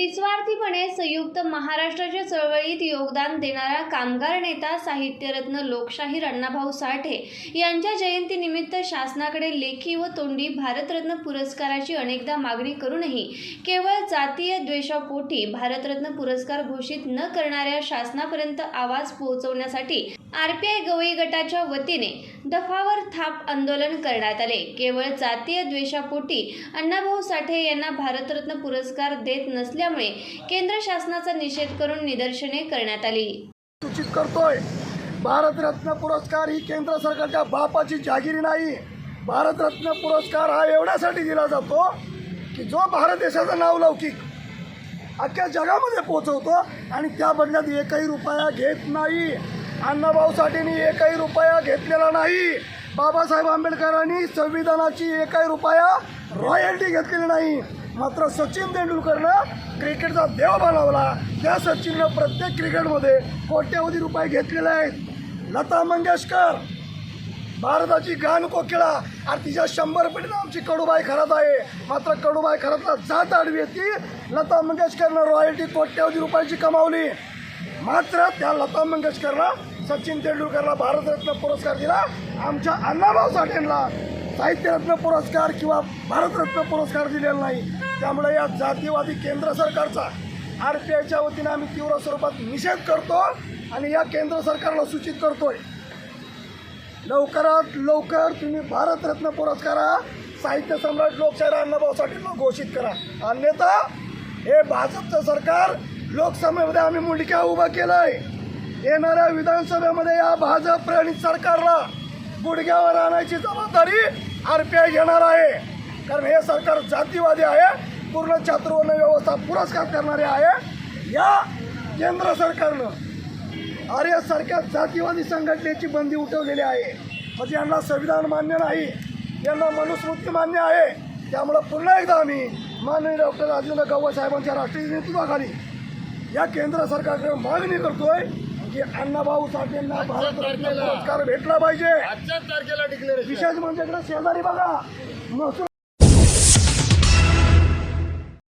निस्वार्थीपणे संयुक्त महाराष्ट्राच्या चळवळीत योगदान देणारा कामगार नेता साहित्यरत्न लोकशाहीर अण्णाभाऊ साठे यांच्या जयंतीनिमित्त शासनाकडे लेखी व तोंडी भारतरत्न पुरस्काराची अनेकदा मागणी करूनही केवळ जातीय द्वेषापोटी भारतरत्न पुरस्कार घोषित न करणाऱ्या शासनापर्यंत आवाज पोहोचवण्यासाठी आरपीआय गवई गटाच्या वतीने दफावर थाप आंदोलन करण्यात आले. केवळ जातीय द्वेषापोटी अण्णाभाऊ साठे यांना भारतरत्न पुरस्कार देत नसल्या असल्यामुळे केंद्र शासनाचा निषेध करून निदर्शने करण्यात आली. सूचित करतोय भारतरत्न पुरस्कार ही केंद्र सरकारच्या बापाची जागिरी नाही. भारतरत्न पुरस्कार हा एवढ्यासाठी दिला जातो की जो भारत देशाचं नाव लौकिक अख्ख्या जगामध्ये पोचवतो आणि त्या बदल्यात एकही रुपया घेत नाही. अण्णाभाऊ साठेंनी एकही रुपया घेतलेला नाही. बाबासाहेब आंबेडकरांनी संविधानाची एकही रुपया रॉयल्टी घेतलेली नाही. मात्र सचिन तेंडुलकरनं क्रिकेटचा देव बनवला. त्या सचिननं प्रत्येक क्रिकेटमध्ये कोट्यवधी रुपये घेतलेले आहेत. लता मंगेशकर भारताची गान कोकिळा आणि तिच्या शंभर पिढीनं आमची कडूबाई खरात आहे. मात्र कडूबाई खरातला जात आडवी येते. लता मंगेशकरनं रॉयल्टी कोट्यवधी रुपयाची कमावली. मात्र त्या लता मंगेशकरनं सचिन तेंडुलकरला भारतरत्न पुरस्कार दिला. आमच्या अण्णाभाऊ साठेंना साहित्यरत्न पुरस्कार किंवा भारतरत्न पुरस्कार दिलेला नाही. त्यामुळे या जातीवादी केंद्र सरकारचा आर पी आयच्या वतीनं आम्ही तीव्र स्वरूपात निषेध करतो आणि या केंद्र सरकारला सूचित करतोय. लवकरात लवकर तुम्ही भारतरत्न पुरस्कार साहित्य सम्राट लोकशाहीर अण्णाभाऊ साठेंना घोषित करा. अन्यथा हे भाजपचं सरकार लोकसभेमध्ये आम्ही मुंडक्या उभा केलंय. येणाऱ्या विधानसभेमध्ये या भाजप प्रणित सरकारला गुडघ्यावर आणायची जबाबदारी आर पी आय घेणार आहे. कारण हे सरकार जातीवादी आहे. पूर्ण चातुर्वर्ण व्यवस्था पुरस्कार करणारे आहे. या केंद्र सरकारनं आर्यासारख्या जातीवादी संघटनेची बंदी उठवलेली आहे. म्हणजे यांना संविधान मान्य नाही. यांना मनुस्मृती मान्य आहे. त्यामुळं पुन्हा एकदा आम्ही माननीय डॉक्टर राजेंद्र गव्वा साहेबांच्या राष्ट्रीय नेतृत्वाखाली या केंद्र सरकारकडे मागणी करतोय. की अण्णाभाऊ साठेंना भारतरत्न पुरस्कार भेटला पाहिजे. आजच्याच तारखेला डिक्लेरेशन विशेष म्हणजे इकडे शेजारी बघा. महसूल